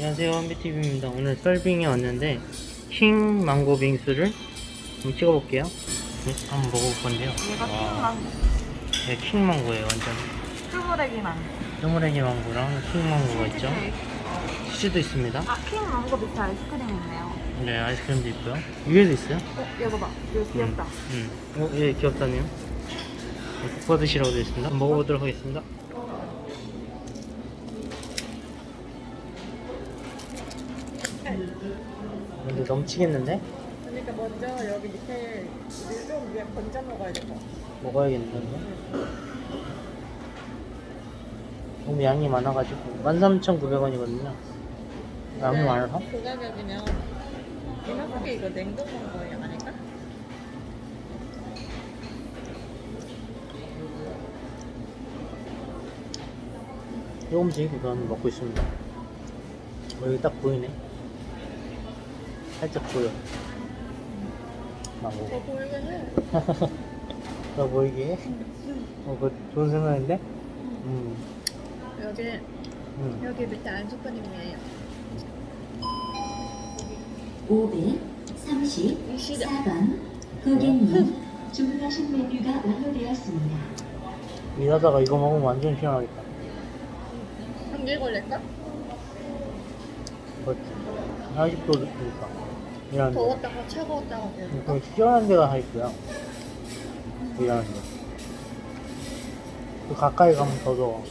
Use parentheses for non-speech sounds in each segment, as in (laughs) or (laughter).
안녕하세요 한비TV입니다. 오늘 썰빙에 왔는데 킹 망고 빙수를 한번 찍어볼게요. 네, 한번 먹어볼 건데요. 얘가 와, 킹망고, 네, 킹 망고예요 완전. 쭈무레기 망고. 쪼무레기 망고랑 킹 망고가 있죠? 치즈도 있습니다. 아, 킹 망고 밑에 아이스크림 있네요. 네 아이스크림도 있고요. 위에도 있어요? 어, 이거 봐. 이거 귀엽다. 음, 음. 어, 예 귀엽다네요. 복 받으시라고 되어 있습니다. 먹어보도록 하겠습니다 근데 넘치겠는데? 그러니까 먼저 여기 밑에 좀 위에 건져 먹어야 될 것 같아. 먹어야겠는데 너무 양이 많아가지고 13,900원이거든요 양이 많아서? 그 가격이면 이만큼게 이거 냉동 망고예요, 아닐까? 조금씩 우선 먹고 있습니다 여기 딱 보이네 살짝 보여 망고 더 보이게 해. 더 보이게 어, 그거 좋은 생각인데? 음, 여기 음. 여기 밑에 아이스크림이에요. 534번 고객님 주문하신 메뉴가 완료되었습니다. 일하다가 이거 먹으면 완전 시원하겠다 한개 걸릴까? 그렇지 40도 되니까 일하는데 더웠다가. 차가웠다가 음, 그 시원한 데가 다 있고요. 일하는데. 또 가까이 가면 더 더워.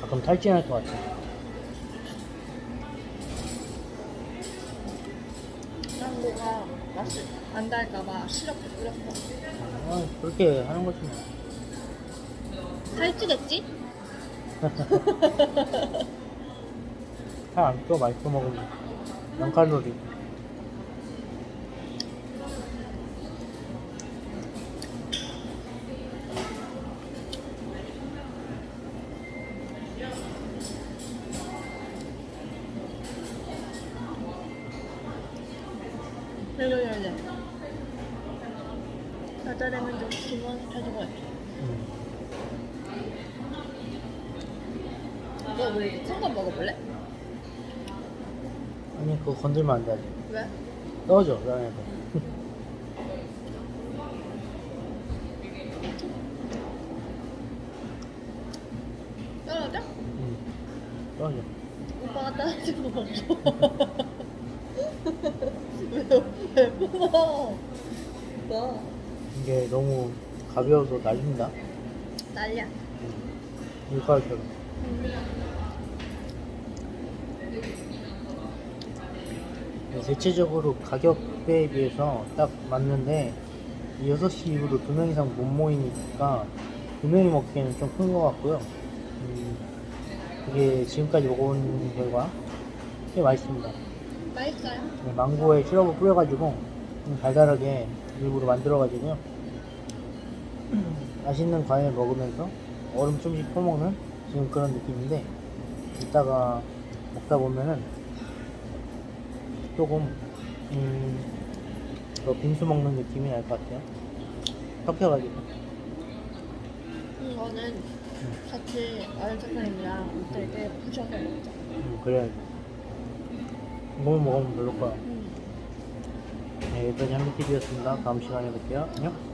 가끔 탈진할 것 같아 망고가 맛이 안 달까봐 시럽 뿌렸어. 아, 그렇게 하는 거지 뭐. 살찌겠지? (laughs) (laughs) 살안 쪄 맛있게 먹으면 0칼로리 이거 열래. 여자라면 좀 기분 해준 것 같아. 음. 너 우리 큰거 먹어볼래? 아니 그거 건들면 안 돼 왜? 떨어져 떨어져? 음. 떨어져 오빠가 떨어지는 거 없어. (laughs) 왜, 왜 뽑아? 오빠, 이게 너무 가벼워서 날린다 난리야. 음. 밀가루처럼 대체적으로 가격대에 비해서 딱 맞는데 이 6시 이후로 두 명 이상 못 모이니까 두 명이 먹기에는 좀 큰 것 같고요. 음, 이게 지금까지 먹어본 결과 꽤 맛있습니다. 맛있어요? 네, 망고에 시럽을 뿌려가지고 좀 달달하게 일부러 만들어가지고요. (clears throat) 맛있는 과일 먹으면서 얼음 좀씩 퍼먹는 지금 그런 느낌인데 이따가 먹다 보면은 조금 음, 더 빙수 먹는 느낌이 날 것 같아요. 섞여가지고. 이거는 같이 아이스크림이랑 때 부셔서 먹자. 음, 그래야지. 이거 먹으면 별로 거야. 음. 네, 여기까지 한비TV였습니다. 다음 시간에 뵐게요. 안녕